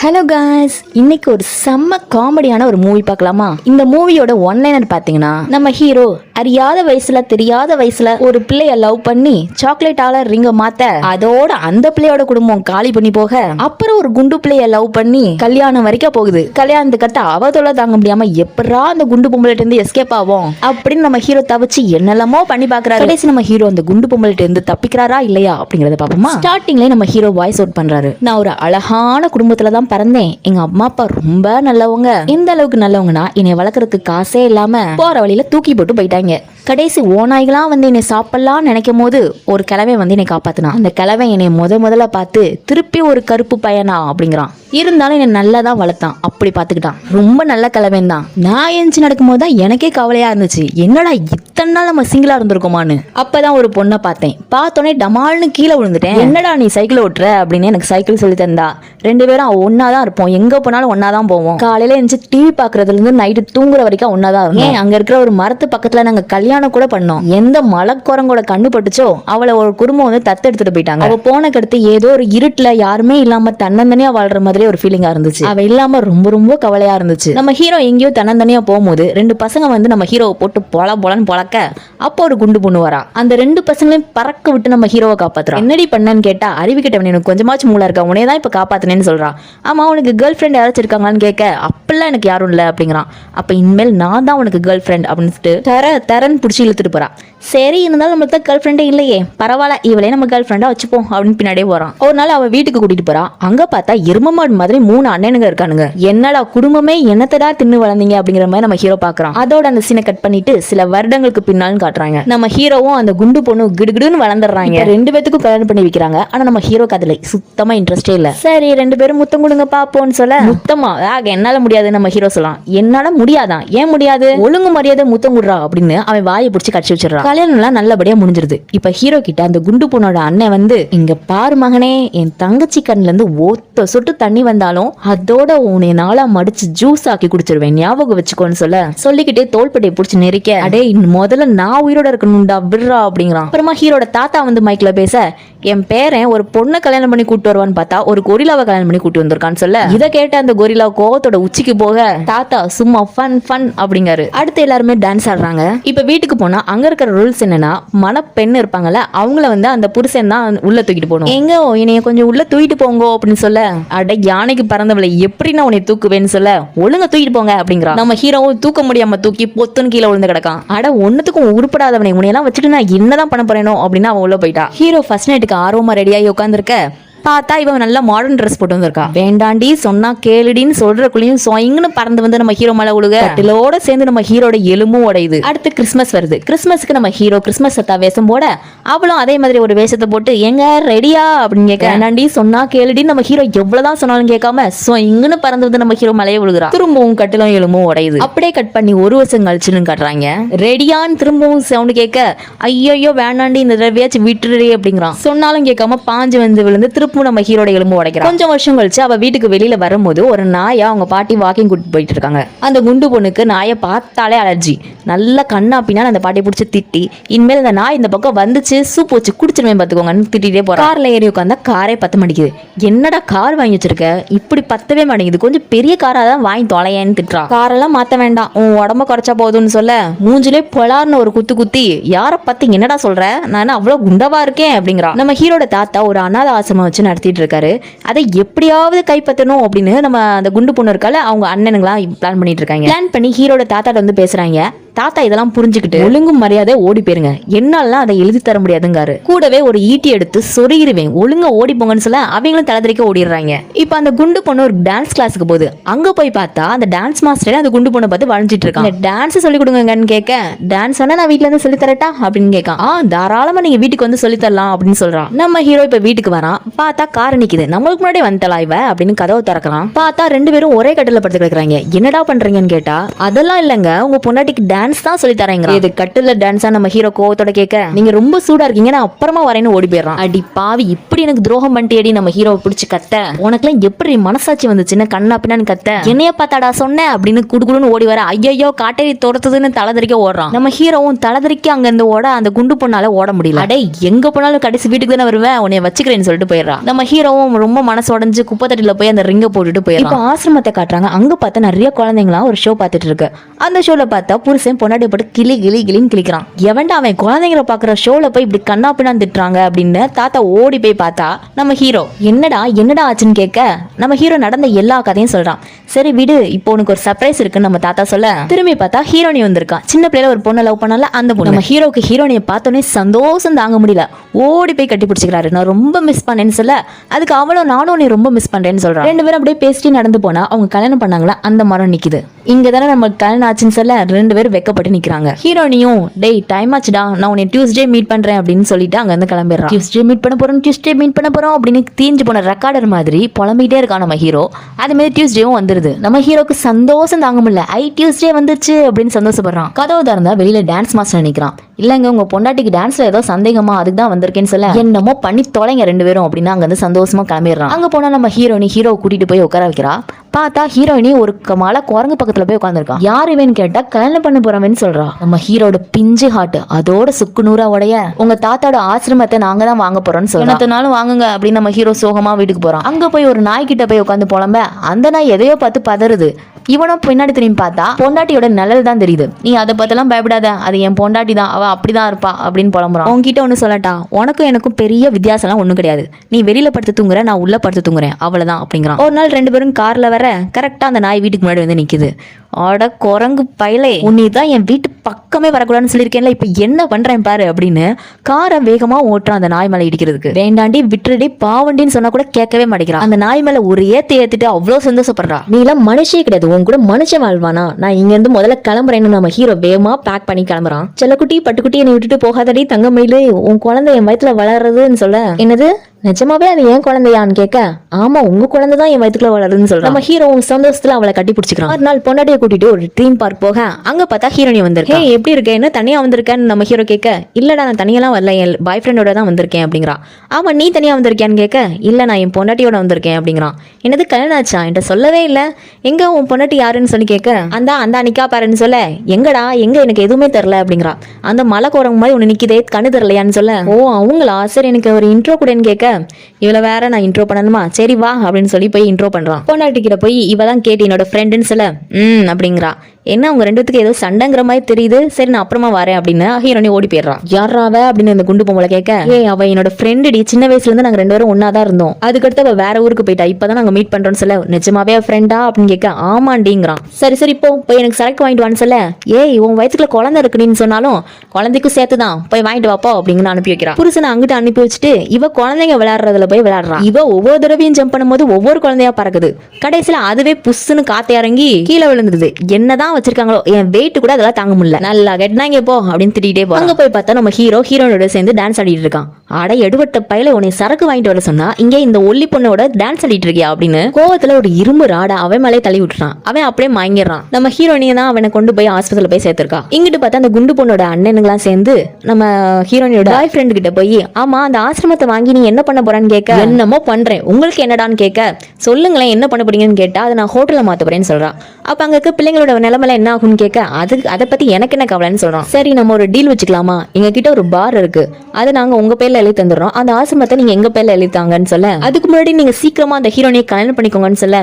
Hello guys இன்னைக்கு ஒரு செம்ம காமெடியான ஒரு மூவி பார்க்கலாமா? இந்த மூவியோட ஒன்லைனர் பார்த்தீங்கன்னா நம்ம ஹீரோ அறியாத வயசுல தெரியாத வயசுல ஒரு பிள்ளைய லவ் பண்ணி சாக்லேட்டால ரிங்க மாத்த அதோட அந்த பிள்ளையோட குடும்பம் காலி பண்ணி போக அப்புறம் ஒரு குண்டு பிள்ளைய லவ் பண்ணி கல்யாணம் வரைக்கும் போகுது. கல்யாணத்துக்கு கட்ட அவதோட தாங்க முடியாம எப்படா அந்த குண்டு பொம்பளைட்ட இருந்து எஸ்கேப் ஆகும் அப்படின்னு நம்ம ஹீரோ தவிச்சு என்னெல்லாமோ பண்ணி பாக்குறாரு. கடைசி நம்ம ஹீரோ அந்த குண்டு பொம்பளைட்ட இருந்து தப்பிக்கிறாரா இல்லையா அப்படிங்கறத பாப்போமா ஸ்டார்டிங்ல நம்ம ஹீரோ வாய்ஸ் அவுட் பண்றாரு. நான் ஒரு அழகான குடும்பத்துல தான் பிறந்தேன். எங்க அம்மா அப்பா ரொம்ப நல்லவங்க. இந்த அளவுக்கு நல்லவங்கன்னா என்னை வளர்க்கறதுக்கு காசே இல்லாம போற வழியில தூக்கி போட்டு போயிட்டாங்க. கடைசி ஓநாய்களாம் வந்து என்னை சாப்பிடலாம் நினைக்கும் போது ஒரு கிழவை வந்து என்னை காப்பாத்தினான். அந்த கிழவை என்னை முத முதல்ல பார்த்து திருப்பி ஒரு கருப்பு பையனா? அப்படிங்கிறான். இருந்தாலும் என்னை நல்லா தான் வளர்த்தான். அப்படி பார்த்துக்கிட்டான். ரொம்ப நல்ல கிழவன் தான். நான் எஞ்சி நடக்கும்போது தான் எனக்கே கவலையா இருந்துச்சு. என்னடா இத்தனை நாள் நம்ம சிங்கிளா இருந்திருக்கோமான்னு? அப்பதான் ஒரு பொண்ணை பார்த்தேன். பார்த்தோன்னே டமால்னு கீழே விழுந்துட்டேன். என்னடா நீ சைக்கிள் ஓட்டுற? அப்படின்னு எனக்கு சைக்கிள் சொல்லி தந்தா. ரெண்டு பேரும் ஒன்னா தான் இருப்போம். எங்க போனாலும் ஒன்னா தான் போவோம். காலையில எழுந்து டிவி பாக்குறதுல இருந்து நைட்டு தூங்குற வரைக்கும் ஒன்னா தான் இருக்கும் அங்க இருக்கிற ஒரு மரத்து பக்கத்துல நாங்க கல்யாணம் கூட பண்ணோம். எந்த மலக்குரங்கோட கண்ணு பட்டுச்சோ அவளை ஒரு குடும்பம் வந்து தத்தெடுத்துட்டு போயிட்டாங்க. அவ போன கடுத்து ஏதோ ஒரு இருட்டுல யாருமே இல்லாம தன்னந்தனியா வாழ்ற மாதிரி ஒரு ஃபீலிங்கா இருந்துச்சு. அவ இல்லாம ரொம்ப ரொம்ப கவலையா இருந்துச்சு. நம்ம ஹீரோ எங்கேயோ தன்னந்தனியா போகும்போது ரெண்டு பசங்க வந்து நம்ம ஹீரோவை போட்டு பொல பொலன்னு பொழக்க அப்போ ஒரு குண்டு பொண்ணு வரா. அந்த ரெண்டு பசங்களையும் பறக்க விட்டு நம்ம ஹீரோவை காப்பாத்துறோம் என்னடி பண்ணன்னு கேட்டா அறிவு கிட்டவன் எனக்கு கொஞ்சமாச்சும் மூளை இருக்கா? உனே தான் இப்ப காப்பாத்தினேன்னு சொல்றான் ஆமா உனக்கு கேர்ள் ஃப்ரெண்ட் யாராச்சும் இருக்காங்களான்னு கேட்க அப்பெல்லாம் எனக்கு யாரும் இல்லை அப்படிங்கிறான். அப்ப இனிமேல் நான் தான் உனக்கு கேர்ள் ஃப்ரெண்ட் அப்படின்னு சொல்லிட்டு தர தரன் பிடிச்சி இழுத்துட்டு போறான் சரி இருந்தாலும் நம்மளுக்கு தான் கேர்ள் ஃப்ரெண்டே இல்லையே. பரவாயில்ல இவளே நம்ம கேர்ள் ஃப்ரெண்டா வச்சுப்போம் அப்படின்னு பின்னாடியே போறான். ஒரு நாள் அவ வீட்டுக்கு கூட்டிட்டு போறா. அங்க பார்த்தா எரும மாடு மாதிரி மூணு அண்ணனுங்க இருக்கானுங்க. என்னடா குடும்பமே என்னத்தடா தின்னு வளர்ந்தீங்க அப்படிங்கிற மாதிரி நம்ம ஹீரோ பாக்குறான் அதோட அந்த சீனை கட் பண்ணிட்டு சில வருடங்களுக்கு பின்னாலும் காட்டுறாங்க. நம்ம ஹீரோவும் அந்த குண்டு பொண்ணு கிடுகிடுன்னு வளர்ந்துடுறாங்க. ரெண்டு பேத்துக்கும் கல்யாணம் பண்ணி வைக்கிறாங்க. ஆனா நம்ம ஹீரோக்கு அதுல சுத்தமா இன்ட்ரெஸ்டே இல்ல. சரி ரெண்டு பேரும் முத்தம் கொடுங்க பாப்போம்னு சொல்ல. முத்தமா? ஆக என்னால முடியாது நம்ம ஹீரோ சொல்லலாம். என்னால முடியாதான் ஏன் முடியாது? ஒழுங்கு மரியாதை முத்தம் கொடுறா அப்படின்னு அவன் வாயை பிடிச்சி கடிச்சு வச்சிடறான். கல்யாணம்லாம் நல்லபடியா முடிஞ்சிருது. இப்ப ஹீரோ கிட்ட அந்த குண்டு பொண்ணோட அண்ணன் வந்து இங்க பாரு மகனே என் தங்கச்சி கண்ணுல இருந்து ஒத்த சொட்டு தண்ணி வந்தாலும் அதோட உன்னை நாளா மடிச்சு ஜூஸ் ஆக்கி குடிச்சிருவேன். ஞாபகம் வச்சுக்கோன்னு சொல்ல சொல்லிக்கிட்டே தோள்பட்டையை பிடிச்சி நெரிக்க அடே முதல்ல நான் உயிரோட இருக்கணும்டா விடுறா அப்படிங்கிறான். அப்புறமா ஹீரோட தாத்தா வந்து மைக்ல பேச என் பேரன் ஒரு பொண்ணை கல்யாணம் பண்ணி கூட்டு வருவான்னு பார்த்தா ஒரு கொரிலாவை கல்யாணம் பண்ணி கூட்டி வந்திருக்கான்னு சொல்ல. இதை கேட்ட அந்த கொரிலா கோவத்தோட உச்சிக்கு போக தாத்தா சும்மா ஃபன் ஃபன் அப்படிங்காரு. அடுத்து எல்லாருமே டான்ஸ் ஆடுறாங்க. இப்ப வீட்டுக்கு போனா அங்க இருக்கிற ரூல்ஸ் என்னன்னா மணப்பெண் இருப்பாங்கல்ல அவங்கள வந்து அந்த புருஷன் தான் உள்ள தூக்கிட்டு போகணும். எங்க என்னைய கொஞ்சம் உள்ள தூக்கிட்டு போங்க அப்படின்னு சொல்ல. அட யானைக்கு பறந்தவளை எப்படி நான் உன்னை தூக்குவேன்னு சொல்ல? ஒழுங்க தூக்கிட்டு போங்க அப்படிங்கிறா. நம்ம ஹீரோவும் தூக்க முடியாம தூக்கி பொத்துன்னு கீழே விழுந்து கிடக்கான். அட ஒன்னுத்துக்கும் உருப்படாதவனை உனையெல்லாம் வச்சுட்டு நான் என்னதான் பண்ண போறேனோ அப்படின்னு அவன் உள்ள போயிட்டா. ஹீரோ ஃபர்ஸ்ட் நைட்டு ஆர்வமாக ரெடியாகி உட்காந்துருக்க பார்த்தா இவன் நல்ல மாடர்ன் ட்ரெஸ் போட்டு வந்திருக்கா. வேண்டாண்டி சொன்னா கேளுடின்னு சொல்றக்குள்ளயும் சொயங்கன்னு பறந்து வந்து நம்ம ஹீரோ மேல உழுக. கட்டிலோட சேர்ந்து நம்ம ஹீரோட எலும்பும் உடையுது. அடுத்து கிறிஸ்மஸ் வருது. கிறிஸ்மஸ்க்கு நம்ம ஹீரோ கிறிஸ்மஸ் சத்தா வேஷம் போட அவளும் அதே மாதிரி ஒரு வேஷத்தை போட்டு எங்க ரெடியா அப்படின்னு கேட்க வேண்டாண்டி சொன்னா கேளுடின்னு நம்ம ஹீரோ எவ்வளவுதான் சொன்னாலும் கேட்காம சொயங்கன்னு பறந்து வந்து நம்ம ஹீரோ மலையை விழுகிறா திரும்பவும் கட்டிலும் எலும்பும் உடையுது. அப்படியே கட் பண்ணி ஒரு வருஷம் கழிச்சுன்னு காட்டுறாங்க. ரெடியான்னு திரும்பவும் சவுண்ட் கேட்க ஐயோ வேண்டாண்டி இந்த தடவையாச்சும் விட்டுடு அப்படிங்கிறான். சொன்னாலும் கேட்காம பாஞ்சு வந்து விழுந்து திரும்ப திருப்பவும் நம்ம ஹீரோட எலும்பு உடைக்கிறான் கொஞ்சம் வருஷம் கழிச்சு அவ வீட்டுக்கு வெளியில வரும்போது ஒரு நாயை அவங்க பாட்டி வாக்கிங் கூட்டிட்டு போயிட்டு இருக்காங்க. அந்த குண்டு பொண்ணுக்கு நாயை பார்த்தாலே அலர்ஜி நல்லா கண்ணா பின்னால அந்த பாட்டியை பிடிச்சி திட்டி இனிமேல் இந்த நாய் இந்த பக்கம் வந்துச்சு சூப் வச்சு குடிச்சிருவேன் பார்த்துக்கோங்கன்னு திட்டிகிட்டே போறா. கார்ல ஏறி உட்காந்தா காரே பத்த மாட்டேங்குது என்னடா கார் வாங்கி வச்சிருக்க? இப்படி பத்தவே மாட்டேங்குது. கொஞ்சம் பெரிய காரா தான் வாங்கி தொலையேன்னு திட்டுறா. காரெல்லாம் மாத்த வேண்டாம். உன் உடம்ப குறைச்சா போதும்னு சொல்ல. மூஞ்சிலே பொலார்னு ஒரு குத்து குத்தி யாரை பத்தி என்னடா சொல்ற? நான் அவ்வளவு குண்டவா இருக்கேன்? அப்படிங்கிறா. நம்ம ஹீரோட தாத்தா ஒரு அனாத ஆசிரமம் வச்சு நடத்திட்டு இருக்காரு அதை எப்படியாவது கைப்பற்றணும் அப்படின்னு நம்ம அந்த குண்டு பொண்ணு இருக்கால அவங்க அண்ணனுங்களாம் பிளான் பண்ணிட்டு இருக்காங்க பிளான் பண்ணி ஹீரோட தாத்தாட்ட வந்து பேசுறாங்க. தாத்தா இதெல்லாம் புரிஞ்சுக்கிட்டு ஒழுங்கும் மரியாதை ஓடி போயிருங்க. என்னாலாம் அதை எழுதி தர முடியாதுங்காரு. கூடவே ஒரு ஈட்டி எடுத்து சொருகிருவேன். ஒழுங்கா ஓடி போங்கன்னு சொல்ல அவங்களும் தலைதறிக்க ஓடிடுறாங்க. இப்போ அந்த குண்டு பொண்ணு ஒரு டான்ஸ் கிளாஸுக்கு போகுது. அங்க போய் பார்த்தா அந்த டான்ஸ் மாஸ்டரே அந்த குண்டு பொண்ணை பார்த்து வளைஞ்சிட்டு இருக்கான். டான்ஸ் சொல்லி கொடுங்கன்னு கேட்க டான்ஸ் வேணா நான் வீட்ல இருந்து சொல்லி தரட்டா? அப்படின்னு கேட்கான். ஆ தாராளமா நீங்க வீட்டுக்கு வந்து சொல்லி தரலாம் அப்படின்னு சொல்றான். நம்ம ஹீரோ இப்ப வீட்டுக்கு வரான். பார்த்தா கார் நிக்குது. நம்மளுக்கு முன்னாடி வந்துட்டலா இவ? அப்படின்னு கதவை திறக்கிறான். பார்த்தா ரெண்டு பேரும் ஒரே கட்டில படுத்து கிடக்குறாங்க. என்னடா பண்றீங்கன்னு கேட்டா அதெல்லாம் இல்லைங்க. உங்க பொண்டாட்டிக்கு டான்ஸ் டான்ஸ் தான் சொல்லி தரேங்க இது கட்டுல டான்ஸா நம்ம ஹீரோ கோவத்தோட கேட்க? நீங்க ரொம்ப சூடா இருக்கீங்க நான் அப்புறமா வரேன்னு ஓடி போயிடுறான். அடி பாவி இப்படி எனக்கு துரோகம் பண்ணிட்டேடி நம்ம ஹீரோவை பிடிச்சு கத்த உனக்குலாம் எப்படி மனசாட்சி வந்துச்சுன்னு கண்ணா பின்னான்னு கத்த என்னைய பார்த்தாடா சொன்னேன் அப்படின்னு குடுகுடுன்னு ஓடி வர ஐயோ காட்டேரி துரத்துதுன்னு தலைதறிக்க ஓடுறான். நம்ம ஹீரோவும் தலைதறிக்க அங்க இருந்து ஓட அந்த குண்டு பொண்ணால ஓட முடியல. அடே எங்க போனாலும் கடைசி வீட்டுக்கு தானே வருவேன் உன்னை வச்சுக்கிறேன்னு சொல்லிட்டு போயிடுறான். நம்ம ஹீரோவும் ரொம்ப மனசு உடஞ்சு குப்பை தட்டில போய் அந்த ரிங்க போட்டுட்டு போயிடுறான். இப்போ ஆசிரமத்தை காட்டுறாங்க. அங்க பார்த்தா நிறைய குழந்தைங்களாம் ஒரு ஷோ பார்த்துட்டு இருக்கு. அந்த ஷோல பார்த்தா புருஷன் பொன்னாடி போட்டு கிளி கிளி கிளின்னு கிளிக்கிறான். எவன்டா அவன் குழந்தைங்களை பாக்குற ஷோல போய் இப்படி கண்ணா பின்னான்னு திட்டுறாங்க அப்படின்னு தாத்தா ஓடி போய் பார்த்தா நம்ம ஹீரோ என்னடா என்னடா ஆச்சுன்னு கேட்க நம்ம ஹீரோ நடந்த எல்லா கதையும் சொல்றான். சரி விடு இப்போ உனக்கு ஒரு சர்ப்ரைஸ் இருக்குன்னு நம்ம தாத்தா சொல்ல திரும்பி பார்த்தா ஹீரோனி வந்திருக்கான். சின்ன பிள்ளைல ஒரு பொண்ணை லவ் பண்ணல அந்த பொண்ணு. நம்ம ஹீரோக்கு ஹீரோனியை பார்த்தோன்னே சந்தோஷம் தாங்க முடியல. ஓடி போய் கட்டி பிடிச்சிக்கிறாரு. நான் ரொம்ப மிஸ் பண்ணேன்னு சொல்ல அதுக்கு அவளும் நானும் உன்னை ரொம்ப மிஸ் பண்றேன்னு சொல்றான். ரெண்டு பேரும் அப்படியே பேசிட்டு நடந்து போனா அவங்க கல்யாணம் பண்ணாங்களா அந்த மரம் நிக்குது. இங்க தானே நம்ம கல்யாணம் ஆச்சுன்னு சொல்ல ரெண்டு பேரும் வெக்கப்பட்டு நிக்கிறாங்க. ஹீரோனியும் டேய் டைம் ஆச்சுடா. நான் உன்னை டியூஸ்டே மீட் பண்றேன் அப்படின்னு சொல்லிட்டு அங்க இருந்து கிளம்பிடுறான். டியூஸ்டே மீட் பண்ண போறோம் டியூஸ்டே மீட் பண்ண போறோம் அப்படின்னு தீஞ்சு போன ரெக்கார்டர் மாதிரி புலம்பிட்டே இருக்கான் நம்ம ஹீரோ அதே மாதிரி டியூஸ்டேவும் வந்துருது. நம்ம ஹீரோக்கு சந்தோஷம் தாங்க முடியல. ஐ டியூஸ்டே வந்துச்சு அப்படின்னு சந்தோஷப்படுறான். கதவு திறந்தா வெளியில டான்ஸ் மாஸ்டர் நிற்கிறான் இல்லங்க உங்க பொண்டாட்டிக்கு டான்ஸ்ல ஏதோ சந்தேகமா அதுக்கு தான் வந்திருக்கேன்னு சொல்ல. என்னமோ பண்ணி தொலைங்க ரெண்டு பேரும் அப்படின்னு அங்க இருந்து சந்தோஷமா கிளம்பிடுறான். அங்க போனா நம்ம ஹீரோனி ஹீரோ கூட்டிட்டு போய் உட்கார வைக்கிறா. பார்த்தா ஹீரோயினி ஒரு மலை குரங்கு பக்கத்துல போய் உட்காந்துருக்கான் யார் இவன் கேட்டா கல்யாணம் பண்ண போறவன்னு சொல்றா. நம்ம ஹீரோட பிஞ்சு ஹார்ட் அதோட சுக்கு நூறா உடைய. உங்க தாத்தாவோட ஆசிரமத்தை நாங்க தான் வாங்க போறோம்னு சொல்றோம் வாங்குங்க அப்படின்னு நம்ம ஹீரோ சோகமா வீட்டுக்கு போறான். அங்க போய் ஒரு நாய் கிட்ட போய் உட்காந்து புலம்ப. அந்த நாய் எதையோ பார்த்து பதறுது. இவனும் பின்னாடி திரும்பி பார்த்தா பொண்டாட்டியோட நிழல் தான் தெரியுது. நீ அதை பத்தெல்லாம் பயப்படாத. அது என் பொண்டாட்டி தான். அவ அப்படிதான் இருப்பா அப்படின்னு புலம்புறான். உன்கிட்ட ஒன்று சொல்லட்டா? உனக்கும் எனக்கும் பெரிய வித்தியாசம்லாம் ஒன்றும் கிடையாது. நீ வெளியில படுத்து தூங்குற நான் உள்ள படுத்து தூங்குறேன். அவ்வளவுதான் அப்படிங்கிறான். ஒரு நாள் ரெண்டு பேரும் கார்ல வர கரெக்டா அந்த நாய் வீட்டுக்கு முன்னாடி வந்து நிக்குது. ஆட குரங்கு பயலே. உன்னை தான் என் வீட்டு பக்கமே வரக்கூடாதுன்னு சொல்லியிருக்கேன்ல இப்போ என்ன பண்றேன் பாரு அப்படின்னு காரை வேகமா ஓட்டுறான் அந்த நாய் மேலே இடிக்கிறதுக்கு. வேண்டாண்டி விட்டுடி பாவண்டின்னு சொன்னா கூட கேட்கவே மாட்டேங்கிறான். அந்த நாய் மேலே ஒரு ஏத்து ஏத்திட்டு அவ்வளோ சந்தோஷப்படுறா. நீ எல்லாம் மனுஷே கிடையாது உன் கூட மனுஷன் வாழ்வானா? நான் இங்க இருந்து முதல்ல கிளம்புறேன்னு நம்ம ஹீரோ வேகமா பேக் பண்ணி கிளம்புறான். செல்லக்குட்டி பட்டுக்குட்டி என்னை விட்டுட்டு போகாதடி தங்கமயிலு. உன் குழந்தை என் வயித்துல வளர்றதுன்னு சொல்ல. என்னது? நிஜமாவே அது ஏன் குழந்தையான்னு கேட்க ஆமா உங்க குழந்தை தான் என் வயிற்றுக்குள்ள வளருதுன்னு சொல்றான். நம்ம ஹீரோ சந்தோஷத்துல அவளை கட்டி பிடிச்சிக்கிறான். ஒரு நாள் பொண்டாட்டியை கூட்டிட்டு ஒரு ட்ரீம் பார்க் போக அங்க பார்த்தா ஹீரோனி வந்திருக்கா. ஹே எப்படி இருக்க? என்ன தனியா வந்திருக்கேன்னு நம்ம ஹீரோ கேட்க இல்லடா நான் தனியெல்லாம் வரல என் பாய் ஃப்ரெண்டோட தான் வந்திருக்கேன் அப்படிங்கிறான் ஆமா நீ தனியா வந்திருக்கியான்னு கேட்க இல்ல நான் என் பொண்டாட்டியோட வந்திருக்கேன் அப்படிங்கிறான். என்னது கல்யாணம் ஆச்சா? என்கிட்ட சொல்லவே இல்ல. எங்க உன் பொண்டாட்டி யாருன்னு சொல்லி கேட்க அந்த அந்த நிக்கா பாருன்னு சொல்ல எங்கடா எங்க எனக்கு எதுவுமே தெரில அப்படிங்கிறான் அந்த மலை குரங்கு மாதிரி ஒன்று நிக்குதே கண்ணு தெரிலையான்னு சொல்ல ஓ அவங்களா? சரி எனக்கு ஒரு இன்ட்ரோ கூடன்னு கேட்க இவளை வேற நான் இன்ட்ரோ பண்ணணுமா? சரி வா அப்படின்னு சொல்லி போய் இன்ட்ரோ பண்றான். பொண்டாட்டி கிட்ட போய் இவ தான் கேட்டு என்னோட ஃப்ரெண்டுன்னு சொல்ல ம் அப்படிங்கிறா. என்ன அவங்க ரெண்டுத்துக்கு ஏதோ சண்டைங்கிற மாதிரி தெரியுது? சரி நான் அப்புறமா வரேன் அப்படின்னு ஹீரோனி ஓடி போயிடுறான். யார் ராவ அப்படின்னு அந்த குண்டு பொம்பளை கேட்க ஏ அவ என்னோட ஃப்ரெண்டுடி சின்ன வயசுல இருந்து நாங்க ரெண்டு பேரும் ஒன்னா தான் இருந்தோம். அதுக்கடுத்து அவ வேற ஊருக்கு போயிட்டா. இப்பதான் நாங்க மீட் பண்றோம்னு சொல்ல நிஜமாவே ஃப்ரெண்டா அப்படின்னு கேட்க ஆமாண்டிங்கிறான். சரி சரி போ. போய் எனக்கு செலக்ட் வாங்கிட்டு வான்னு சொல்ல. ஏய் உன் வயசுக்குள்ள குழந்தை இருக்குன்னு சொன்னாலும் குழந்தைக்கும் சேர்த்து தான் போய் வாங்கிட்டு வாப்போ அப்படின்னு அனுப்பி வைக்கிறான். புருஷனை அங்கிட்ட அனுப்பி வச்சுட்டு இவ குழந்தைங்க விளையாடுறதுல போய் விளையாடுறான் இவ ஒவ்வொரு தடவையும் ஜம்ப் பண்ணும்போது ஒவ்வொரு குழந்தையா பறக்குது. கடைசியில அதுவே புஷ்ஷுன்னு காத்து இறங்கி கீழே விழுந்துருது என்னதான் வச்சிருக்காங்களோ என் வெயிட் கூட அதெல்லாம் தாங்க முடியல. நல்லா கெட்டினாங்க போ அப்படின்னு திட்டிகிட்டே போ அங்கே போய் பார்த்தா நம்ம ஹீரோ ஹீரோனோட சேர்ந்து டான்ஸ் ஆடிட்டு இருக்கான். அட எடுபட்ட பையில உன்னை சரக்கு வாங்கிட்டு வர சொன்னா இங்கே இந்த ஒல்லி பொண்ணோட டான்ஸ் ஆடிட்டு இருக்கியா அப்படின்னு கோவத்துல ஒரு இரும்பு ராடை அவன் மேலே தள்ளி விட்டுறான். அவன் அப்படியே மயங்கிடுறான். நம்ம ஹீரோனியை தான் அவனை கொண்டு போய் ஹாஸ்பிட்டல் போய் சேர்த்திருக்கா. இங்கிட்டு பார்த்தா அந்த குண்டு பொண்ணோட அண்ணனுங்களாம் சேர்ந்து நம்ம ஹீரோனியோட பாய் ஃப்ரெண்டு கிட்ட போய் ஆமா அந்த ஆசிரமத்தை வாங்கி நீ என்ன பண்ண போறான்னு கேட்க என்னமோ பண்றேன். உங்களுக்கு என்னடான்னு கேட்க சொல்லுங்களேன் என்ன பண்ண போறீங்கன்னு கேட்டா அதை நான் ஹோட்டல்ல மாத்த போறேன்னு சொல்றான். அப்ப அங்க இருக்க பிள்ளைங்களோட நிலைமையில என்ன ஆகும்னு கேட்க அதுக்கு அதை பத்தி எனக்கு என்ன கவலைன்னு சொல்றான். சரி நம்ம ஒரு டீல் வச்சுக்கலாமா? எங்க கிட்ட ஒரு பார் இருக்கு. அதை நாங்க உங்க பேர்ல எழுதி தந்துடுறோம். அந்த ஆசிரமத்தை நீங்க எங்க பேர்ல எழுதித்தாங்கன்னு சொல்ல அதுக்கு முன்னாடி நீங்க சீக்கிரமா அந்த ஹீரோனியை கல்யாணம் பண்ணிக்கோங்கன்னு சொல்ல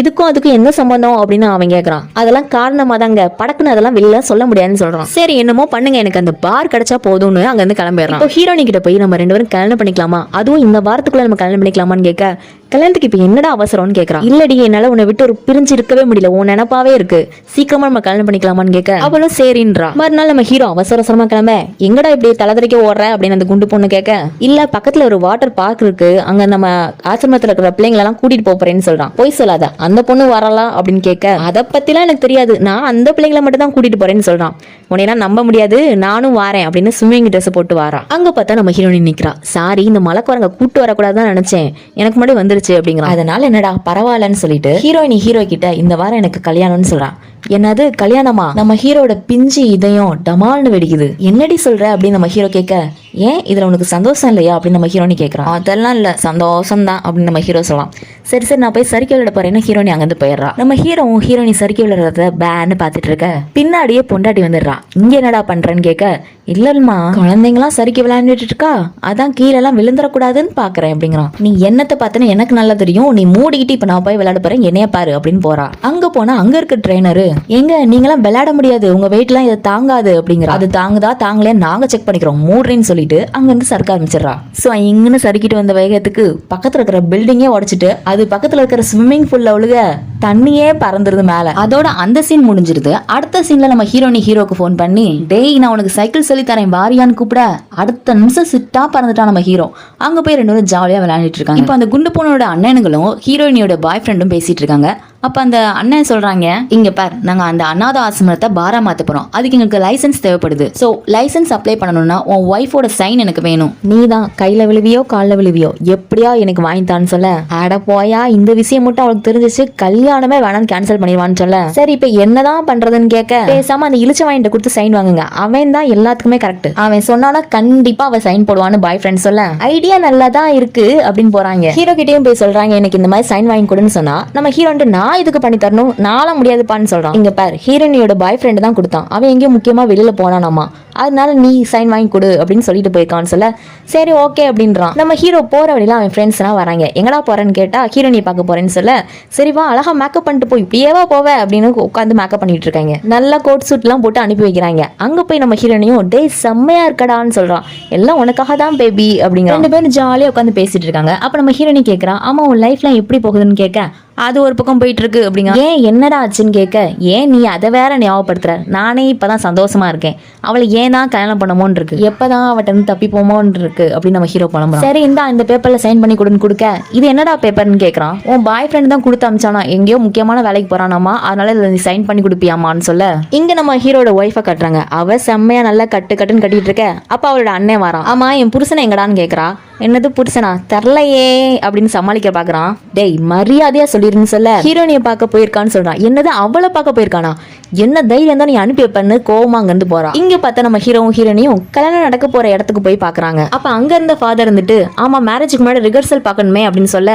இதுக்கும் அதுக்கும் என்ன சம்பந்தம் அப்படின்னு அவன் கேட்கறான் அதெல்லாம் காரணமா தாங்க படக்குன்னு அதெல்லாம் வெளியில சொல்ல முடியாதுன்னு சொல்றான். சரி என்னமோ பண்ணுங்க. எனக்கு அந்த பார் கிடைச்சா போதும்னு அங்க இருந்து கிளம்பிடுறான். இப்போ ஹீரோனி கிட்ட போய் நம்ம ரெண்டு பேரும் கல்யாணம் பண்ணிக்கலாமா? அதுவும் இந்த வாரத்துக்குள்ள நம்ம கல்யாணம் பண்ணிக்கலாமான்னு கேட்க கல்யாணத்துக்கு இப்போ என்னடா அவசரம்னு கேட்குறான் இல்லடி என்னால் உன்னை விட்டு ஒரு பிரிஞ்சு இருக்கவே முடியல. உன் நினப்பாவே இருக்கு. சீக்கிரமா நம்ம கல்யாணம் பண்ணிக்கலாமான்னு கேட்க அவளும் சரின்றா. மறுநாள் நம்ம ஹீரோ அவசர அவசரமா கிளம்ப. எங்கடா இப்படி தலைதறிக்க ஓடுற? அப்படின்னு அந்த குண்டு பொண்ணு கேட்க இல்ல பக்கத்துல ஒரு வாட்டர் பார்க் இருக்கு. அங்க நம்ம ஆசிரமத்துல இருக்கிற பிள்ளைங்களை எல்லாம் கூட்டிட்டு போறேன்னு சொல்றான். போய் சொல்லாத. அந்த பொண்ணு வரலாம் அப்படின்னு கேட்க அதை பத்திலாம் எனக்கு தெரியாது. நான் அந்த பிள்ளைங்களை மட்டும் தான் கூட்டிட்டு போறேன்னு சொல்றான். உன்னையெல்லாம் நம்ப முடியாது. நானும் வாரேன் அப்படின்னு ஸ்விம்மிங் ட்ரெஸ் போட்டு வாரான். அங்க பார்த்தா நம்ம ஹீரோனி நிக்கிறா சாரி இந்த மலைக்குரங்க கூட்டு வரக்கூடாதுன்னு நினைச்சேன். எனக்கு முன்னாடி வந்து வந்துருச்சு அப்படிங்கிறான். அதனால என்னடா பரவாயில்லன்னு சொல்லிட்டு ஹீரோயினி ஹீரோ கிட்ட இந்த வாரம் எனக்கு கல்யாணம்னு சொல்றான். என்னது கல்யாணமா? நம்ம ஹீரோட பிஞ்சு இதயம் டமால்னு வெடிக்குது. என்னடி சொல்ற அப்படின்னு நம்ம ஹீரோ கேட்க ஏன் இதில் உனக்கு சந்தோஷம் இல்லையா அப்படின்னு நம்ம ஹீரோனி கேட்குறான் அதெல்லாம் இல்லை சந்தோஷம் தான் அப்படின்னு நம்ம ஹீரோ சொல்லலாம். சரி சரி நான் போய் சறுக்கி விளையாட போறேன்னு ஹீரோனி அங்கேருந்து போயிடுறா? நம்ம ஹீரோ ஹீரோனி சறுக்கி விளையாடுறத பேன்னு பார்த்துட்டு இருக்க. பின்னாடியே பொண்டாட்டி வந்துடுறா. இங்கே என்னடா பண்ணுறேன்னு கேட்க இல்லைம்மா குழந்தைங்களாம் சறுக்கி விளையாண்டுட்டு இருக்கா? அதான் கீழெல்லாம் விழுந்துடக்கூடாதுன்னு பார்க்குறேன் அப்படிங்கிறான். நீ என்னத்தை பார்த்தனா எனக்கு நல்லா தெரியும். நீ மூடிக்கிட்டு இப்போ நான் போய் விளையாட போறேன். என்னைய பாரு அப்படின்னு போறா. அங்கே போனா அங்கே இருக்க ட்ரெயினரு எங்க நீங்களாம் விளையாட முடியாது. உங்க வெயிட்லாம் இதை தாங்காது அப்படிங்கிற. அது தாங்குதா தாங்களே நாங்கள் செக் பண்ணிக்கிறோம். மூடுறேன்னு சொல்லி சொல்லிட்டு அங்கேருந்து சறுக்க ஆரம்பிச்சிடறா. ஸோ இங்கன்னு சறுக்கிட்டு வந்த வேகத்துக்கு பக்கத்தில் இருக்கிற பில்டிங்கே உடச்சிட்டு அது பக்கத்தில் இருக்கிற ஸ்விம்மிங் பூல்ல ஒழுக தண்ணியே பறந்துருது மேலே. அதோட அந்த சீன் முடிஞ்சிருது. அடுத்த சீனில் நம்ம ஹீரோனி ஹீரோக்கு ஃபோன் பண்ணி டேய் நான் உனக்கு சைக்கிள் சொல்லி தரேன் வாரியான்னு கூப்பிட அடுத்த நிமிஷம் சிட்டா பறந்துட்டா நம்ம ஹீரோ அங்கே போய் ரெண்டு பேரும் ஜாலியாக விளையாண்டுட்டு இருக்காங்க. இப்போ அந்த குண்டு பொண்ணோட அண்ணனுங்களும் ஹீரோயினியோட பாய் ஃப்ரெண்டும் பேசிட்டு இருக்காங்க. அப்போ அந்த அண்ணன் சொல்கிறாங்க இங்கே பார் நாங்கள் அந்த அநாத ஆசிரமத்தை பாரா மாத்த போகிறோம் அதுக்கு எங்களுக்கு லைசென்ஸ் தேவைப்படுது. ஸோ லைசென்ஸ் அப்ளை பண்ணணும்னா உன் ஒய்ஃபோட சைன் எனக்கு வேணும். நீ தான் கையில் விழுவியோ காலில் விழுவியோ எப்படியா எனக்கு வாங்கித்தான்னு சொல்ல. அட போயா இந்த விஷயம் மட்டும் அவளுக்கு தெரிஞ்சிச்சு கல்யாணமே வேணாம்னு கேன்சல் பண்ணிடுவான்னு சொல்ல. சரி இப்போ என்னதான் பண்ணுறதுன்னு கேட்க பேசாமல் அந்த இளிச்ச வாங்கிட்ட கொடுத்து சைன் வாங்குங்க. அவன் தான் எல்லாத்துக்குமே கரெக்ட் அவன் சொன்னானா கண்டிப்பாக அவன் சைன் போடுவான்னு பாய் ஃப்ரெண்ட் சொல்ல. ஐடியா நல்லா தான் இருக்கு அப்படின்னு போறாங்க. ஹீரோ கிட்டேயும் போய் சொல்றாங்க எனக்கு இந்த மாதிரி சைன் வாங்கி கொடுன்னு சொன்னா நம்ம ஹீரோன்ட்டு நான் இதுக்கு பண்ணி தரணும்? நானும் முடியாதுப்பான்னு சொல்றான். இங்க பார் ஹீரோனியோட பாய் ஃப்ரெண்ட் தான் கொடுத்தான். அவன் எங்கேயும் முக்கியமா வெளியில போனானாமா. அதனால நீ சைன் வாங்கி கொடு அப்படின்னு சொல்லிட்டு போயிருக்கான்னு சொல்ல சரி ஓகே அப்படின்றான். நம்ம ஹீரோ போற வழியில அவன் ஃப்ரெண்ட்ஸ் எல்லாம் வராங்க. எங்கடா போறேன்னு கேட்டா ஹீரோனி பார்க்க போறேன்னு சொல்ல சரி வா அழகா மேக்கப் பண்ணிட்டு போய் இப்படியேவா போவ அப்படின்னு உட்காந்து மேக்கப் பண்ணிட்டு இருக்காங்க. நல்லா கோட் சூட் எல்லாம் போட்டு அனுப்பி வைக்கிறாங்க. அங்க போய் நம்ம ஹீரோனையும் டே செம்மையா இருக்கடான்னு சொல்றான். எல்லாம் உனக்காக தான் பேபி அப்படிங்கிற ரெண்டு பேரும் ஜாலியா உட்காந்து பேசிட்டு இருக்காங்க. அப்ப நம்ம ஹீரோனி கேக்குறான் ஆமா உன் லைஃப்லாம் எப்படி போகுதுன்னு கேட்க அது ஒரு பக்கம் போயிட்டு இருக்கு அப்படிங்க ஏன் என்னடா ஆச்சுன்னு கேட்க ஏன் நீ அதை வேற ஞாபகப்படுத்துற? நானே இப்பதான் சந்தோஷமா இருக்கேன். அவளை ஏன் தான் கல்யாணம் பண்ணமோன்னு இருக்கு எப்பதான் அவட்ட இருந்து தப்பிப்போமோன்னு இருக்கு அப்படின்னு நம்ம ஹீரோ புலம்புறான். சரி இந்தா இந்த பேப்பர்ல சைன் பண்ணி கொடுன்னு கொடுக்க. இது என்னடா பேப்பர்னு கேட்கறான் உன் பாய் ஃப்ரெண்ட் தான் கொடுத்து அமிச்சானா? எங்கேயோ முக்கியமான வேலைக்கு போறானாமா? அதனால இதில் நீ சைன் பண்ணி கொடுப்பியாமான்னு சொல்ல. இங்க நம்ம ஹீரோட ஒய்ஃபை கட்டுறாங்க. அவ செம்மையா நல்லா கட்டு கட்டுன்னு கட்டிட்டு இருக்க. அப்ப அவளோட அண்ணன் வரான். ஆமா என் புருஷனை எங்கடான்னு கேக்குறா? என்னது புருஷனா? தெரிலையே அப்படின்னு சமாளிக்க பாக்குறான். டேய் மரியாதையா சொல்லிருன்னு சொல்ல. ஹீரோனியை பார்க்க போயிருக்கான்னு சொல்றான். என்னது அவளை பார்க்க போயிருக்கானா? என்ன தைரியம் தான் நீ அனுப்பி வைப்பன்னு கோவமா அங்கிருந்து போறான் இங்க பார்த்தா நம்ம ஹீரோவும் ஹீரோனையும் கல்யாணம் நடக்க போற இடத்துக்கு போய் பாக்குறாங்க அப்ப அங்க இருந்த ஃபாதர் இருந்துட்டு ஆமா மேரேஜுக்கு முன்னாடி ரிகர்சல் பார்க்கணுமே அப்படின்னு சொல்ல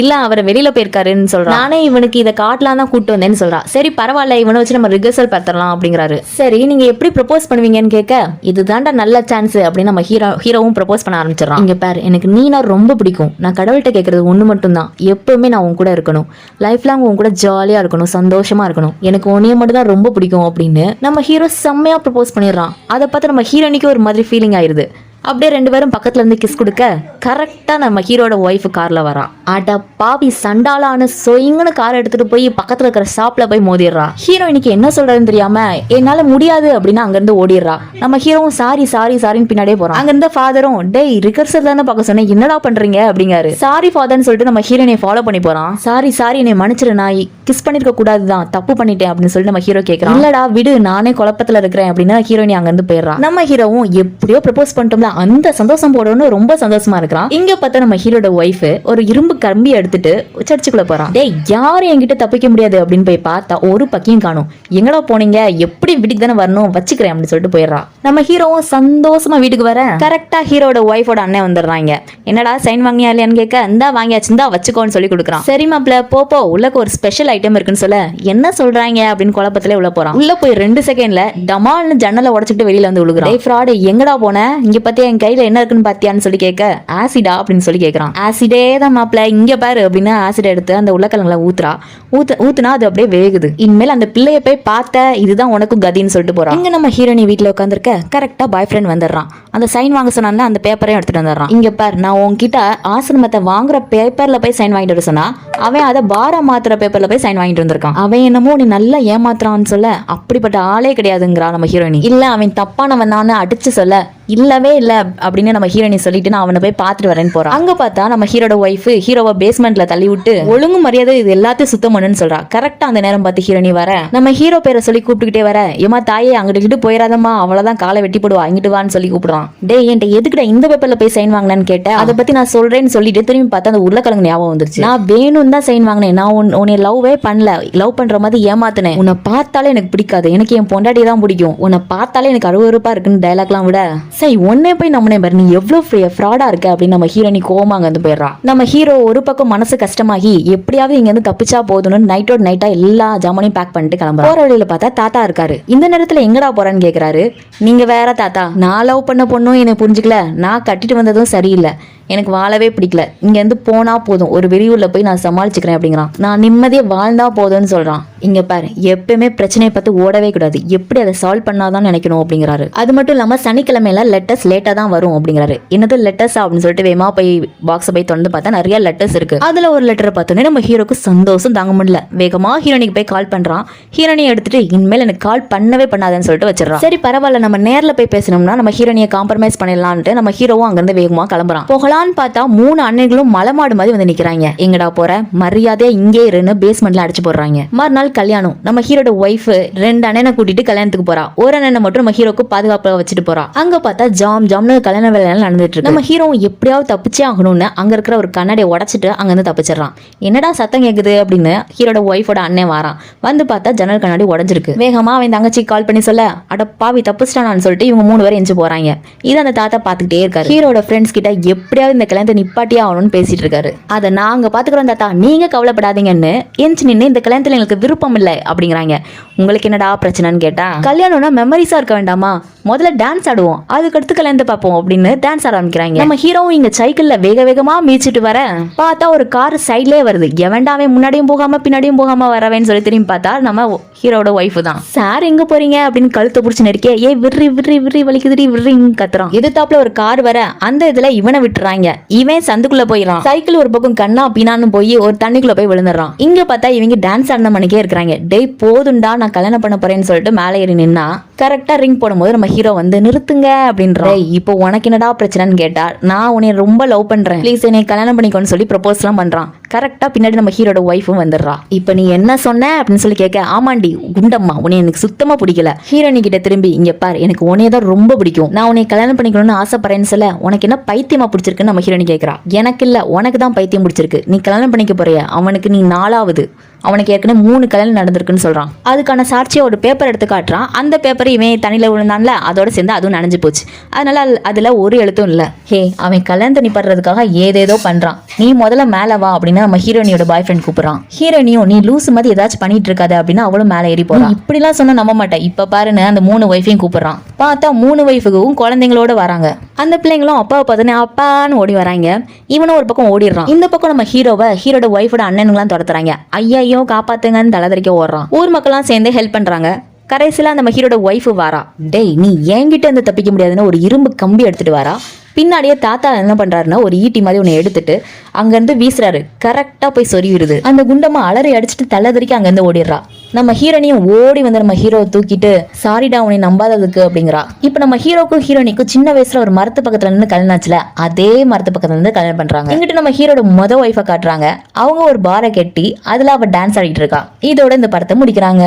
இல்ல அவர் வெளியில போயிருக்காருன்னு சொல்றான் நானே இவனுக்கு இதை காட்டலாம் தான் கூட்டு வந்தேன்னு சொல்றா. சரி பரவாயில்ல இவனை வச்சு நம்ம ரிகர்சல் பார்த்துடலாம் அப்படிங்கிறாரு. சரி நீங்க எப்படி ப்ரப்போஸ் பண்ணுவீங்கன்னு கேட்க இதுதான்டா நல்ல சான்ஸ் அப்படின்னு நம்ம ஹீரோ ஹீரோவும் ப்ரப்போஸ் பண்ண ஆரம்பிச்சிடறான். இங்க பாரு எனக்கு நீனா ரொம்ப பிடிக்கும். நான் கடவுள்கிட்ட கேட்கறது ஒன்று மட்டும்தான் எப்பவுமே நான் உன் கூட இருக்கணும். லைஃப் லாங் உன் கூட ஜாலியாக இருக்கணும் சந்தோஷமா இருக்கணும். எனக்கு உனிய மட்டும் தான் ரொம்ப பிடிக்கும் அப்படின்னு நம்ம ஹீரோ செம்மையாக ப்ரப்போஸ் பண்ணிடுறான். அதை பார்த்து நம்ம ஹீரோனிக்கு ஒரு மாதிரி ஃபீலிங் ஆயிருது அப்படியே ரெண்டு பேரும் பக்கத்துல இருந்து கிஸ் கொடுக்க கரெக்டா நம்ம ஹீரோட ஒய்ஃப் கார்ல வரான். அட பாவி சண்டாலான்னு சொயிங்கன்னு கார் எடுத்துட்டு போய் பக்கத்துல இருக்கிற ஷாப்ல போய் மோதிடுறா. ஹீரோயினுக்கு என்ன சொல்றதுன்னு தெரியாம என்னால முடியாது அப்படின்னு அங்கேருந்து ஓடிடுறா. நம்ம ஹீரோவும் சாரி சாரி சாரின்னு பின்னாடியே போறான். அங்க இருந்த ஃபாதரும் டேய் ரிகர்சல் தானே பார்க்க சொன்னேன் என்னடா பண்றீங்க? அப்படிங்காரு. சாரி ஃபாதர்னு சொல்லிட்டு நம்ம ஹீரோயினை ஃபாலோ பண்ணி போறான். சாரி சாரி என்னை மன்னிச்சிரு நான் கிஸ் பண்ணிருக்க கூடாதுதான். தப்பு பண்ணிட்டேன் அப்படின்னு சொல்லிட்டு நம்ம ஹீரோ கேக்குறான். இல்லடா விடு நானே குழப்பத்துல இருக்கிறேன் அப்படின்னு ஹீரோயினி அங்க இருந்து போயிடுறான் நம்ம ஹீரோவும் எப்படியோ ப்ரப்போஸ் பண்ணிட்டோம்ல அந்த சந்தோஷம் போடணும்னு ரொம்ப சந்தோஷமா இருக்கிறான். இங்க பார்த்தா நம்ம ஹீரோட ஒய்ஃப் ஒரு இரும்பு கம்பி எடுத்துட்டு சர்ச்சுக்குள்ள போறான். டேய் யாரும் என்கிட்ட தப்பிக்க முடியாது அப்படின்னு போய் பார்த்தா ஒரு பக்கியும் காணும். எங்கடா போனீங்க? எப்படி வீட்டுக்கு தானே வரணும்? வச்சுக்கிறேன் அப்படின்னு சொல்லிட்டு போயிடுறா. நம்ம ஹீரோவும் சந்தோஷமா வீட்டுக்கு வர கரெக்டா ஹீரோட ஒய்ஃபோட அண்ணன் வந்துடுறாங்க. என்னடா சைன் வாங்கியா இல்லையான்னு கேட்க இந்தா வாங்கியாச்சு இந்தா வச்சுக்கோன்னு சொல்லி கொடுக்குறான். சரி மாப்ள போ போ உள்ளக்கு ஒரு ஸ்பெஷல் ஐட்டம் இருக்குன்னு சொல்ல என்ன சொல்றாங்க அப்படின்னு குழப்பத்திலே உள்ள போறான். உள்ள போய் ரெண்டு செகண்ட்ல டமால்னு ஜன்னலை உடச்சிட்டு வெளியில வந்து விழுகுறான். ஃப்ராடு எங்கடா போன? இங்க பத்தியா? என் கையில என்ன இருக்குன்னு பாத்தியான்னு சொல்லி கேட்க ஆசிடா அப்படின்னு சொல்லி கேட்குறான் ஆசிடே தான் மாப்பிள்ள இங்க பாரு அப்படின்னு ஆசிட் எடுத்து அந்த உருளைக்கிழங்குல ஊத்துறா. ஊத்து ஊத்துனா அது அப்படியே வேகுது. இனிமேல் அந்த பிள்ளைய போய் பார்த்த இதுதான் உனக்கும் கதின்னு சொல்லிட்டு போறான் இங்க நம்ம ஹீரோனி வீட்டில் உட்காந்துருக்க கரெக்டா பாய் ஃப்ரெண்ட் வந்துடுறான். அந்த சைன் வாங்க சொன்னால அந்த பேப்பரையும் எடுத்துட்டு வந்துடுறான். இங்க பார் நான் உன்கிட்ட ஆசிரமத்தை வாங்குற பேப்பர்ல போய் சைன் வாங்கிட்டு வர சொன்னா அவன் அதை பார மாத்துற பேப்பர்ல போய் சைன் வாங்கிட்டு வந்திருக்கான். அவன் என்னமோ நீ நல்லா ஏமாத்துறான்னு சொல்ல அப்படிப்பட்ட ஆளே கிடையாதுங்கிறா நம்ம ஹீரோயினி. இல்ல அவன் தப்பானவன் நான் அடிச்சு சொல்ல இல்லவே இல்லை அப்படின்னு நம்ம ஹீரோனி சொல்லிட்டு நான் அவனை போய் பார்த்துட்டு வரேன்னு போறான் அங்க பார்த்தா நம்ம ஹீரோட ஒய்ஃப் ஹீரோவை பேஸ்மெண்ட்ல தள்ளி விட்டு ஒழுங்கு மரியாதை இது எல்லாத்தையும் சுத்தம் பண்ணுன்னு சொல்றா. கரெக்டா அந்த நேரம் பார்த்து ஹீரோனி வர. நம்ம ஹீரோ பேரை சொல்லி கூப்பிட்டுக்கிட்டே வர. ஏமா தாயே அங்கிட்டு போயிடாதம்மா அவ்வளவுதான் காலை வெட்டி போடுவா. இங்கிட்டு வான்னு சொல்லி கூப்பிடுறான். டே என்கிட்ட எதுக்குடா இந்த பேப்பர்ல போய் சைன் வாங்கினேன்னு கேட்டேன் அதை பத்தி நான் சொல்றேன்னு சொல்லிட்டு திரும்பி பார்த்தா அந்த உருளைக்கிழங்கு ஞாபகம் வந்துருச்சு. நான் வேணும் தான் சைன் வாங்கினேன். நான் உன் உன்னை லவ்வே பண்ணல. லவ் பண்ற மாதிரி ஏமாத்தினேன். உன்னை பார்த்தாலே எனக்கு பிடிக்காது. எனக்கு என் பொண்டாட்டி தான் பிடிக்கும். உன்னை பார்த்தாலே எனக்கு அருவறுப்பா இருக்குன்னு டைலாக்லாம் விட. சரி உன்னே போய் நம்மனே பாரு நீ எவ்வளோ ஃப்ராடாக இருக்க அப்படின்னு நம்ம ஹீரோனி கோவமா அங்க வந்து போயிடுறா. நம்ம ஹீரோ ஒரு பக்கம் மனசு கஷ்டமாகி எப்படியாவது இங்கேருந்து தப்பிச்சா போதும்னு நைட்டோட நைட்டாக எல்லா ஜாமானையும் பேக் பண்ணிட்டு கிளம்புறா. போகிற வழியில பார்த்தா தாத்தா இருக்காரு. இந்த நேரத்தில் எங்கடா போகிறான்னு கேட்குறாரு நீங்கள் வேற தாத்தா நான் லவ் பண்ண பொண்ணும் என்னை புரிஞ்சுக்கல. நான் கட்டிட்டு வந்ததும் சரியில்லை. எனக்கு வாழவே பிடிக்கல. இங்கேருந்து போனால் போதும். ஒரு வெளியூரில் போய் நான் சமாளிச்சுக்கிறேன் அப்படிங்கிறான். நான் நிம்மதியாக வாழ்ந்தா போதும்னு சொல்கிறான் இங்கே பாரு எப்பயுமே பிரச்சனையை பார்த்து ஓடவே கூடாது. எப்படி அதை சால்வ் பண்ணாதான் நினைக்கணும் அப்படிங்கிறாரு. அது மட்டும் இல்லாமல் சனிக்கிழமையில லெட்டர்ஸ் லேட்டாக தான் வரும் அப்படிங்கிறாரு. என்னது லெட்டர்ஸ் அப்படின்னு சொல்லிட்டு வேமா போய் பாக்ஸை போய் திறந்து பார்த்தா நிறைய லெட்டர்ஸ் இருக்கு. அதில் ஒரு லெட்டரை பார்த்தோன்னே நம்ம ஹீரோக்கு சந்தோஷம் தாங்க முடியல. வேகமாக ஹீரோனிக்கு போய் கால் பண்ணுறான் ஹீரோனியை எடுத்துட்டு இனிமேல் எனக்கு கால் பண்ணவே பண்ணாதேன்னு சொல்லிட்டு வச்சிடறான். சரி பரவாயில்ல. நம்ம நேரில் போய் பேசணும்னா நம்ம ஹீரோனியை காம்ப்ரமைஸ் பண்ணிடலான்ட்டு நம்ம ஹீரோவும் அங்கேருந்து வேகமாக கிளம்புறான். போகலான்னு பார்த்தா மூணு அண்ணன்களும் மலைமாடு மாதிரி வந்து நிக்கிறாங்க. எங்கடா போற? மரியாதையா இங்கே இருன்னு பேஸ்மெண்ட்ல அடிச்சு போடுறாங்க. மறுநாள் கல்யாணம். நம்ம ஹீரோட ஒய்ஃப் ரெண்டு அண்ணனை கூட்டிட்டு கல்யாணத்துக்கு போறா. ஒரு அண்ணனை மட்டும் நம்ம ஹீரோக்கு பாதுகாப்பா வச்சுட்டு போறா. அங்க பார்த்தா ஜாம் ஜாம்னு கல்யாண வேலை நடந்துட்டு இருக்கு. நம்ம ஹீரோ எப்படியாவது தப்பிச்சே ஆகணும்னு அங்க இருக்கிற ஒரு கண்ணாடியை உடச்சிட்டு அங்க இருந்து தப்பிச்சிடறான். என்னடா சத்தம் கேக்குது அப்படின்னு ஹீரோட ஒய்ஃபோட அண்ணன் வாரான். வந்து பார்த்தா ஜன்னல் கண்ணாடி உடஞ்சிருக்கு. வேகமா அவன் தங்கச்சி கால் பண்ணி சொல்ல அட பாவி தப்பிச்சிட்டானான்னு சொல்லிட்டு இவங்க மூணு பேரும் எஞ்சி போறாங்க. இதை அந்த தாத்தா பார்த்துக்கிட்டே இருக்காரு. ஹீரோட ஃப்ரெண்ட்ஸ் கிட்ட எப்படியாவது இந்த கல்யாணத்தை நிப்பாட்டியே ஆகணும்னு பேசிட்டு இருக்காரு. அதை நாங்க பார்த்துக்கிறோம் தாத்தா. நீங்க கவலைப்படாதீங்கன்னு எஞ்சி நின்று இந்த கல்யாணத்துல எங்களுக்கு விருப்பம் இல்லை அப்படிங்கிறாங்க. உங்களுக்கு என்னடா பிரச்சனைன்னு கேட்டா கல்யாணம்னா மெமரிஸா இருக்க வேண்டாமா? முதல்ல டான்ஸ் ஆடுவோம். அதுக்கடுத்து கலந்து பார்ப்போம் அப்படின்னு டான்ஸ் ஆட ஆரம்பிக்கிறாங்க. நம்ம ஹீரோவும் இங்க சைக்கிள்ல வேக வேகமா மீச்சிட்டு வர பார்த்தா ஒரு கார் சைட்லயே வருது. எவன்டாவே முன்னாடியும் போகாம பின்னாடியும் போகாம வரவேன்னு சொல்லி திரும்பி பார்த்தா நம்ம ஹீரோட ஒய்ஃப் தான். சார் எங்க போறீங்க? அப்படின்னு கழுத்தை பிடிச்சி நெருக்கே ஏ விரி விரி விரி வலிக்குதுடி விரிங் கத்துறான். எதிர்த்தாப்புல ஒரு கார் வர அந்த இதுல இவனை வராங்க இவன் சந்துக்குள்ள போயிடறான் சைக்கிள் ஒரு பக்கம் கண்ணா பின்னான்னு போய் ஒரு தண்ணிக்குள்ள போய் விழுந்துடுறான். இங்க பார்த்தா இவங்க டான்ஸ் ஆடின மணிக்கே இருக்கிறாங்க. டேய் போதுண்டா நான் கல்யாணம் பண்ண போறேன்னு சொல்லிட்டு மேலே ஏறி நின்னா கரெக்டா ரிங் போடும்போது நம்ம ஹீரோ வந்து நிறுத்துங்க அப்படின்றான். இப்போ உனக்கு என்னடா பிரச்சனைன்னு கேட்டா நான் உன்னை ரொம்ப லவ் பண்றேன். ப்ளீஸ் என்னை கல்யாணம் பண்ணிக்கோன்னு சொல்லி ப்ரப்போஸ் எல்லாம் பண்றான். கரெக்டாக பின்னாடி நம்ம ஹீரோட ஒய்ஃபும் வந்துடுறா. இப்போ நீ என்ன சொன்ன அப்படின்னு சொல்லி கேட்க ஆமாண்டி குண்டம்மா உன்னை எனக்கு சுத்தமாக பிடிக்கல. ஹீரோனி கிட்ட திரும்பி இங்கே பார் எனக்கு உனைய தான் ரொம்ப பிடிக்கும். நான் உன்னை கல்யாணம் பண்ணிக்கணும்னு ஆசைப்படுறேன்னு சொல்ல உனக்கு என்ன பைத்தியமா பிடிச்சிருக்குன்னு நம்ம ஹீரோனி கேட்குறா. எனக்கு இல்லை உனக்கு தான் பைத்தியம் பிடிச்சிருக்கு. நீ கல்யாணம் பண்ணிக்க போறிய? அவனுக்கு நீ நாலாவது. அவனுக்கு ஏற்கனவே மூணு கல்யாணம் நடந்திருக்குன்னு சொல்கிறான் அதுக்கான சாட்சியை ஒரு பேப்பர் எடுத்து காட்டுறான். அந்த பேப்பர் இவன் தனியில் விழுந்தான்ல அதோட சேர்ந்து அதுவும் நனைஞ்சு போச்சு. அதனால அதில் ஒரு எழுத்தும் இல்லை. ஹே அவன் கல்யாணம் தண்ணி படுறதுக்காக ஏதேதோ பண்ணுறான் நீ முதல்ல மேலே வா அப்படின்னு நம்ம ஹீரோனியோட பாய் ஃப்ரெண்ட் கூப்பிட்றான். ஹீரோனியும் நீ லூஸ் மாதிரி ஏதாச்சும் பண்ணிட்டு இருக்காது அப்படின்னு அவளும் மேலே ஏறி போகிறான் இப்படிலாம் சொன்னால் நம்ப மாட்டேன். இப்போ பாருன்னு அந்த மூணு ஒய்ஃபையும் கூப்பிட்றான். பார்த்தா மூணு ஒய்ஃபுக்கும் குழந்தைங்களோட வராங்க. அந்த பிள்ளைங்களும் அப்பாவை பார்த்தோன்னே அப்பான்னு ஓடி வராங்க. இவனும் ஒரு பக்கம் ஓடிடுறான். இந்த பக்கம் நம்ம ஹீரோவை ஹீரோட ஒய்ஃபோட அண்ணனுங்களாம் துரத்துறாங்க. ஐயையோ காப்பாத்துங்கன்னு தலைதறிக்க ஓடுறான். ஊர் மக்கள்லாம் சேர்ந்து ஹெல்ப் பண்றாங்க. கடைசியில் நம்ம ஹீரோட ஒய்ஃபு வாரா. டேய் நீ என்கிட்ட இருந்து தப்பிக்க முடியாதுன்னு ஒரு இரும்பு கம்பி எடுத்துட்டு வாரா. பின்னாடியே தாத்தா என்ன பண்றாருன்னா ஒரு ஈட்டி மாதிரி ஒன்று எடுத்துட்டு அங்கேருந்து வீசுறாரு. கரெக்டாக போய் சொறிவிடுது அந்த குண்டம்மா அலறி அடிச்சுட்டு தள்ளதறிக்க அங்கேருந்து ஓடிடுறா. நம்ம ஹீரோனையும் ஓடி வந்து நம்ம ஹீரோவை தூக்கிட்டு சாரிடா உன்னை நம்பாததுக்கு அப்படிங்கிறா. இப்போ நம்ம ஹீரோக்கும் ஹீரோனிக்கும் சின்ன வயசுல ஒரு மரத்து பக்கத்துல இருந்து கல்யாணம் ஆச்சுல அதே மரத்து பக்கத்துல இருந்து கல்யாணம் பண்றாங்க. இங்கிட்டு நம்ம ஹீரோட மொத ஒய்ஃபை காட்டுறாங்க. அவங்க ஒரு பாரை கட்டி அதுல அவ டான்ஸ் ஆடிட்டு இருக்கா. இதோட இந்த படத்தை முடிக்கிறாங்க.